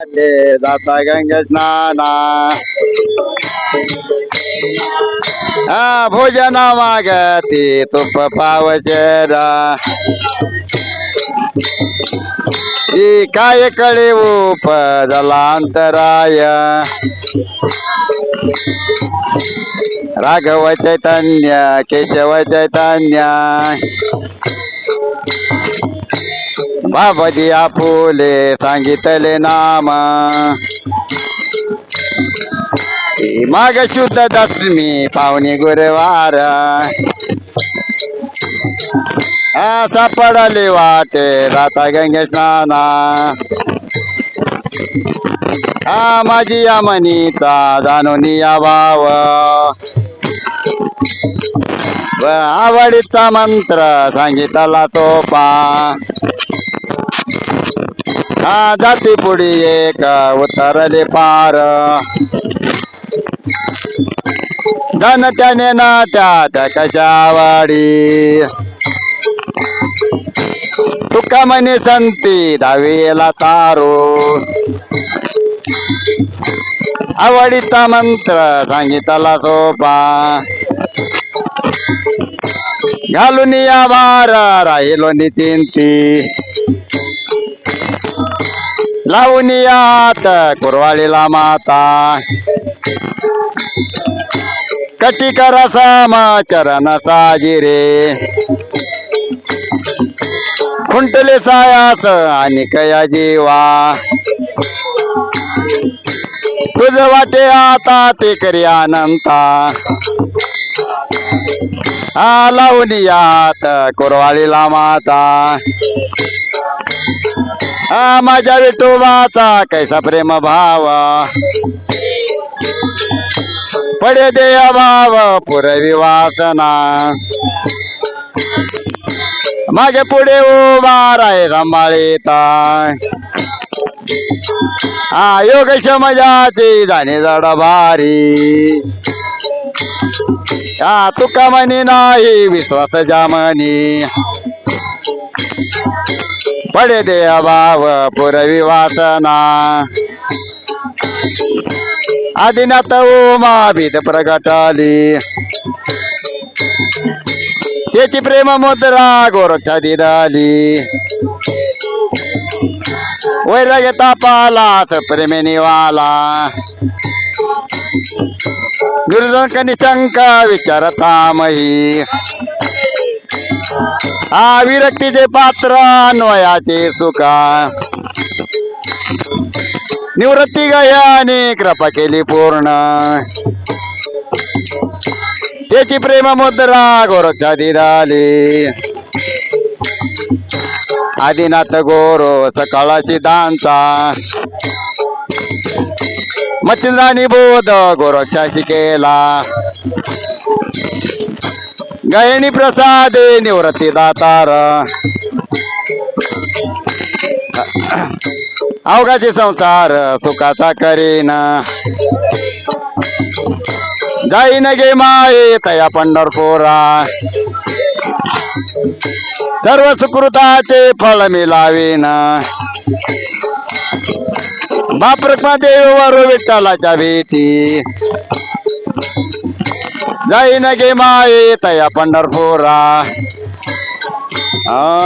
ते जाता गंगे स्नाना हा भोजन मागती तुप पावचेरा ती काय कळे उप जलांतराय राघव चैतन्य केशव चैतन्य. बाबाजी आपुले सांगितले नाम. माग शुद्ध दशमी पावणे गुरुवार. हा सापडले वाटे राता गंगे स्नाना. हा माझी या मनीचा जाणून या भाव. आवडीचा मंत्र सांगितला सोपा हा जाती पुढी एक उतरले पार. धन त्याने ना त्या त्या कशावाडी. तुका म्हणे संती दहावीला तारो. आवडीचा मंत्र सांगितला सोपा घालून या भार राहिलो नितीन ती. लावून यात कुरवाळीला माता. कटी करा साम चरण साजिरे. खुंटले सायास आणि कया जीवा. तुझ वाटे आता ते करी अनंता हा लावून यात कुरवाळीला माता. हा माझ्या विठोबाचा कैसा प्रेम भाव. पडे दे अभाव पुरवी वासना. मागे पुढे उभा राय सांभाळीता. हा योग मजाची जाणे जड भारी. या तुका मनी नाही विश्वास जामनी. पडे दे अभाव पुरवी वासना. आदिनाथ उमा भीत प्रगटाली. त्याची प्रेम मुद्रा गोरक्षा दिदाली वैराग्य तापाला प्रेमे वाला दुर्जन शंका विचारता मही. हा विरक्तीचे पात्र अन्वयाचे सुका. निवृत्ती गयाने कृपा केली पूर्ण. त्याची प्रेम मुद्रा गोरक्षा दिराली आदिनाथ गोरो सकाळाची दांचा मच्छिंद्रानी बोध गोरक्षा शिकेला गहिणी प्रसाद निवृत्ती दातार. अवघाचे संसार सुखाचा करीन. जाईन गे माये तया पंढरपुरा. सर्व सुकृताचे फळ लावीन. बाप देवर विठ्ठलाच्या भेटी. जाईन गे माये तया पंढरपुरा. आ.